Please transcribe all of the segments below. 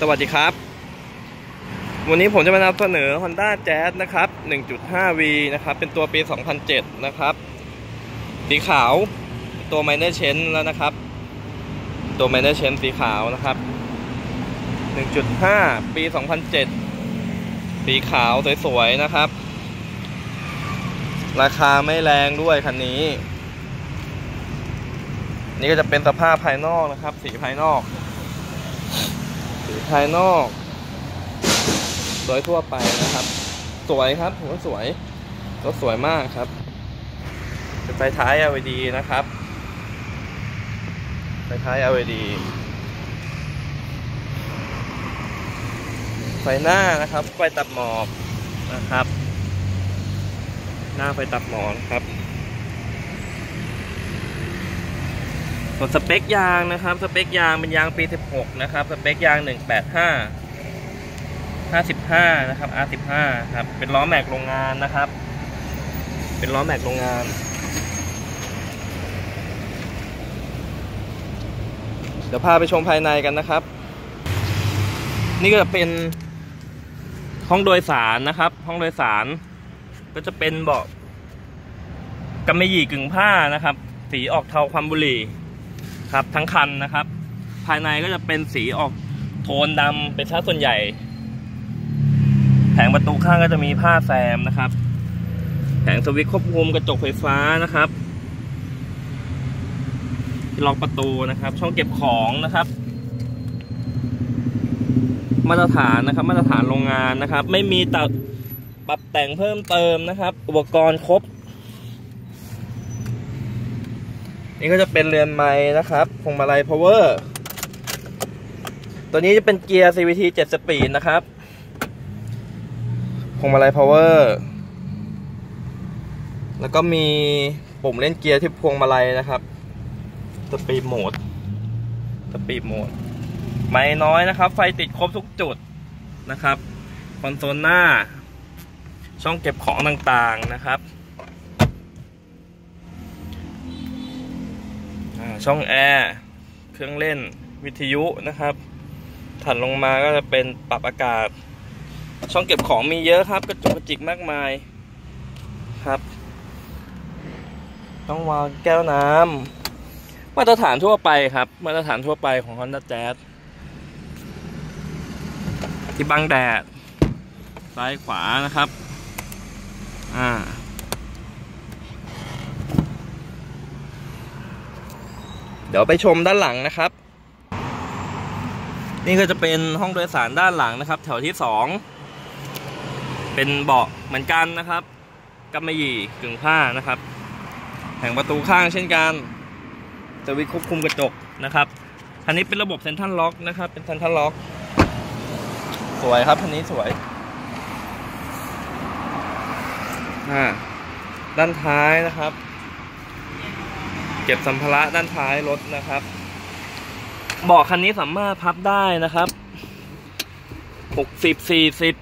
สวัสดีครับ วันนี้ผมจะมานำเสนอ Honda Jazz นะครับ 1.5V นะครับ เป็นตัวปี 2007 นะครับ สีขาว ตัว Minor Change แล้วนะครับ ตัว Minor Change สีขาวนะครับ 1.5 ปี 2007 สีขาวสวยๆ นะครับ ราคาไม่แรงด้วยคันนี้ นี่ก็จะเป็นสภาพภายนอกนะครับ สีภายนอก สีภายนอกโดยทั่วไปนะครับ สวยครับผมว่าสวยรถสวยมากครับเป็นไฟท้าย LED นะครับ ไฟท้าย LED ไฟหน้านะครับ ไฟตัดหมอกนะครับ หน้าไฟตัดหมอกครับ ส่วนสเปคยางนะครับสเปคยางเป็นยางปี 16 นะครับสเปคยาง 185 55 นะครับ R15 ครับเป็นล้อแม็กโรงงานนะครับ เป็นล้อแม็กโรงงาน เดี๋ยวพาไปชมภายในกันนะครับ นี่ก็จะเป็นห้องโดยสารนะครับ ห้องโดยสาร ก็จะเป็นเบาะกำมะหยี่กึ่งผ้านะครับ สีออกเทาความบุหรี่ ครับทั้งคันนะครับ ภายในก็จะเป็นสีออกโทนดำเป็นซะส่วนใหญ่ แผงประตูข้างก็จะมีผ้าแซมนะครับ แผงสวิตช์ควบคุมกระจกไฟฟ้านะครับล็อกประตูนะครับ ช่องเก็บของนะครับ มาตรฐานนะครับ มาตรฐานโรงงานนะครับ ไม่มีตัดปรับแต่งเพิ่มเติมนะครับ อุปกรณ์ครบ นี่ก็จะเป็นเรือนไม้นะครับพวงมาลัย power ตัวนี้จะเป็นเกียร์ CVT 7 สปีดนะครับพวงมาลัย power แล้วก็มีปุ่มเล่นเกียร์ที่พวงมาลัยนะครับสปีดโหมดสปีดโหมด ไม่น้อยนะครับ ไฟติดครบทุกจุดนะครับ คอนโซลหน้า ช่องเก็บของต่างๆนะครับ ช่องแอร์ เครื่องเล่น วิทยุนะครับ ถัดลงมาก็จะเป็นปรับอากาศ ช่องเก็บของมีเยอะครับ กระจุกกระจิกมากมายครับ ต้องวาล์วแก้วน้ำมาตรฐานทั่วไปครับ มาตรฐานทั่วไปของ Honda Jazz ที่บังแดด ซ้ายขวานะครับ อ่า ดี๋ยวไปชมด้านหลังนะครับ นี่ก็จะเป็นห้องโดยสารด้านหลังนะครับ แถวที่สองเป็นเบาะเหมือนกันนะครับกำมะหยี่กึ่งผ้านะครับแผงประตูข้างเช่นกันจะวิควบคุมกระจกนะครับคันนี้เป็นระบบเซนทรัลล็อกนะครับ เป็นเซนทรัลล็อก สวยครับคันนี้สวยด้านท้ายนะครับ เก็บสัมภาระด้านท้ายรถนะครับเบาะคันนี้สามารถพับได้นะครับหกสิบสี่สิบ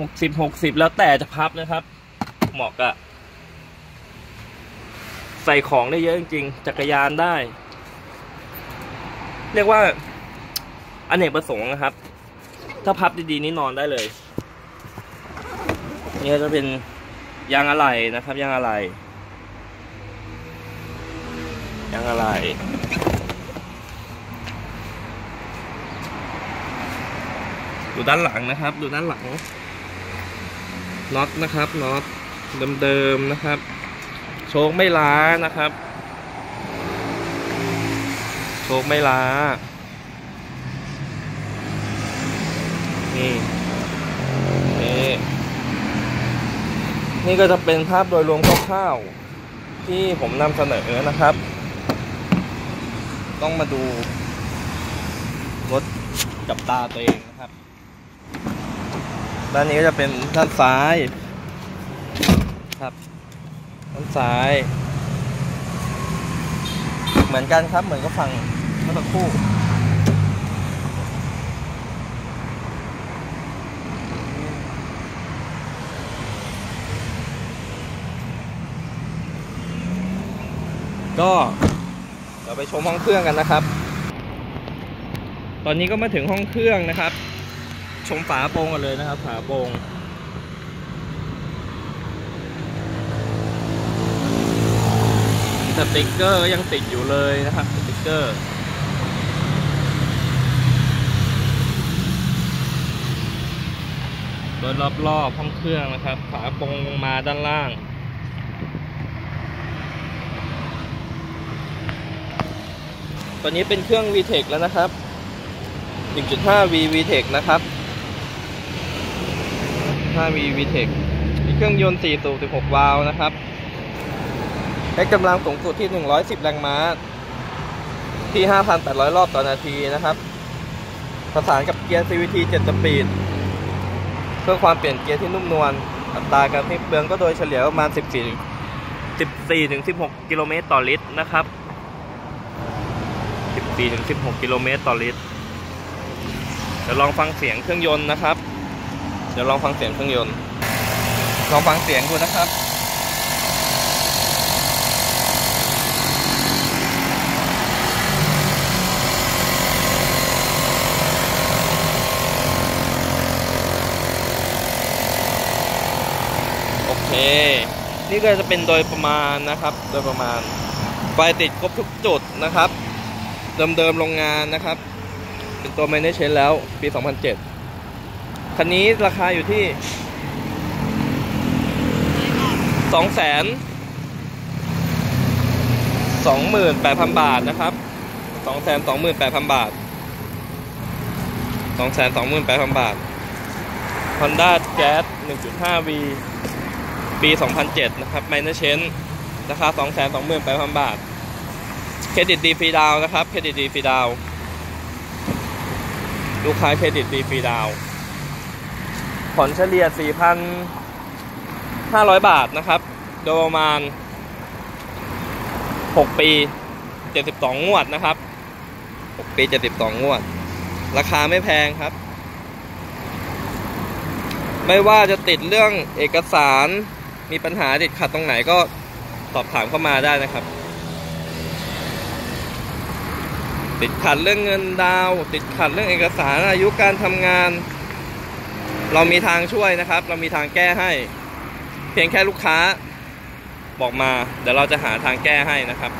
หกสิบหกสิบแล้วแต่จะพับนะครับ เหมาะกับใส่ของได้เยอะจริงๆจักรยานได้ เรียกว่าอนเนกประสงค์นะครับ ถ้าพับดีๆนี่นอนได้เลย นี่จะเป็นยางอะไหล่นะครับ ยางอะไหล่ อะไร ดูด้านหลังนะครับ ดูด้านหลังน็อตนะครับน็อตเดิมๆนะครับ โชคไม่ล้านะครับ โชคไม่ล้านี่นี่นี่ก็จะเป็นภาพโดยรวมคร่าวๆที่ผมนำเสนอนะครับ ต้องมาดูรถกับตาตัวเองนะครับ ด้านนี้ก็จะเป็นด้านซ้ายครับ ด้านซ้าย เหมือนกันครับเหมือนกับฝั่งเมื่อสักครู่ก็ เราไปชมห้องเครื่องกันนะครับ ตอนนี้ก็มาถึงห้องเครื่องนะครับ ชมฝาโปรงกันเลยนะครับ ฝาโปรงสติกเกอร์ยังติดอยู่เลยนะครับสติกเกอร์โดยรอบๆห้องเครื่องนะครับ ฝาโปรงลงมาด้านล่าง ตอนนี้เป็นเครื่อง VTEC แล้วนะครับ 1.5V VTEC นะครับ 5V VTEC มีเครื่องยนต์4สูบ16 วาล์วนะครับให้กำลังสูงสุดที่ 110 แรงม้า ที่ 5,800 รอบต่อนาทีนะครับ ประสานกับเกียร์ CVT 7สปีด เพื่อความเปลี่ยนเกียร์ที่นุ่มนวล อัตราการสิ้นเปลืองก็โดยเฉลี่ยประมาณ 14 14-16 กิโลเมตรต่อลิตรนะครับ 14ถึง16 กิโลเมตรต่อลิตร เดี๋ยวลองฟังเสียงเครื่องยนต์นะครับ เดี๋ยวลองฟังเสียงเครื่องยนต์ ลองฟังเสียงดูนะครับโอเค นี่ก็จะเป็นโดยประมาณนะครับ โดยประมาณ ไฟติดครบทุกจุดนะครับ เดิมๆโรงงานนะครับ เป็นตัว m a n a g e แล้วปี 2007 คันนี้ราคาอยู่ที่ 2 0 0 0 0 28,000 บาทนะครับ 228,000 บาท 228,000 บาท Honda Jazz 1.5V ปี 2007 นะครับ m a n a g e ราคา 228,000 บาท เครดิตดีฟรีดาวนะครับ เครดิตดีฟรีดาว ลูกค้าเครดิตดีฟรีดาวผ่อนเฉลี่ย 4,500 บาทนะครับ โดยประมาณ 6 ปี 72 งวดนะครับ 6 ปี 72 งวด ราคาไม่แพงครับ ไม่ว่าจะติดเรื่องเอกสารมีปัญหาติดขัดตรงไหนก็สอบถามเข้ามาได้นะครับ ติดขัดเรื่องเงินดาว ติดขัดเรื่องเอกสารอายุการทำงาน เรามีทางช่วยนะครับ เรามีทางแก้ให้ เพียงแค่ลูกค้าบอกมา เดี๋ยวเราจะหาทางแก้ให้นะครับ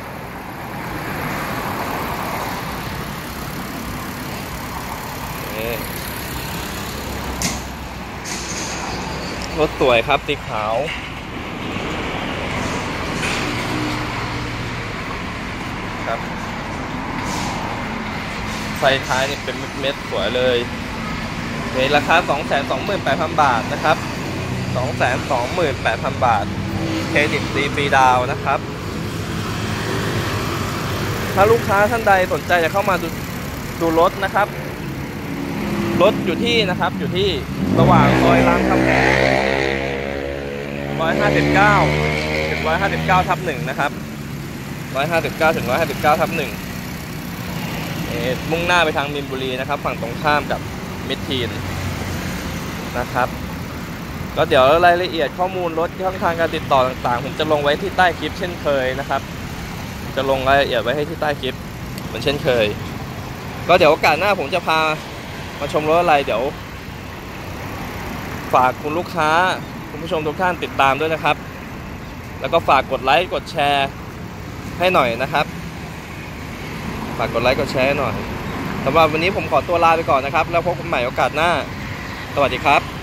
รถสวยครับสีขาว ครับ ไฟท้ายนี่เป็นเม็ดสวยเลยในราคา 228,000 บาทนะครับ 228,000 บาท เครดิตดีฟรีดาวนะครับ ถ้าลูกค้าท่านใดสนใจจะเข้ามาดูดูรถนะครับ รถอยู่ที่นะครับอยู่ที่ระหว่างซอยรามคำแหง159ถึง159ทับหนึ่งนะครับ159ถึง159ทับหนึ่ง มุ่งหน้าไปทางมินบุรีนะครับ ฝั่งตรงข้ามกับมิดทีนนะครับ ก็เดี๋ยวรายละเอียดข้อมูลรถช่องทางการติดต่อต่างๆ ผมจะลงไว้ที่ใต้คลิปเช่นเคยนะครับ จะลงรายละเอียดไว้ให้ที่ใต้คลิปเหมือนเช่นเคย ก็เดี๋ยวโอกาสหน้าผมจะพามาชมรถอะไรเดี๋ยว ฝากคุณลูกค้าคุณผู้ชมทุกท่านติดตามด้วยนะครับ แล้วก็ฝากกดไลค์กดแชร์ให้หน่อยนะครับ ฝากกดไลค์กดแชร์หน่อยสำหรับวันนี้ผมขอตัวลาไปก่อนนะครับ แล้วพบกันใหม่โอกาสหน้า สวัสดีครับ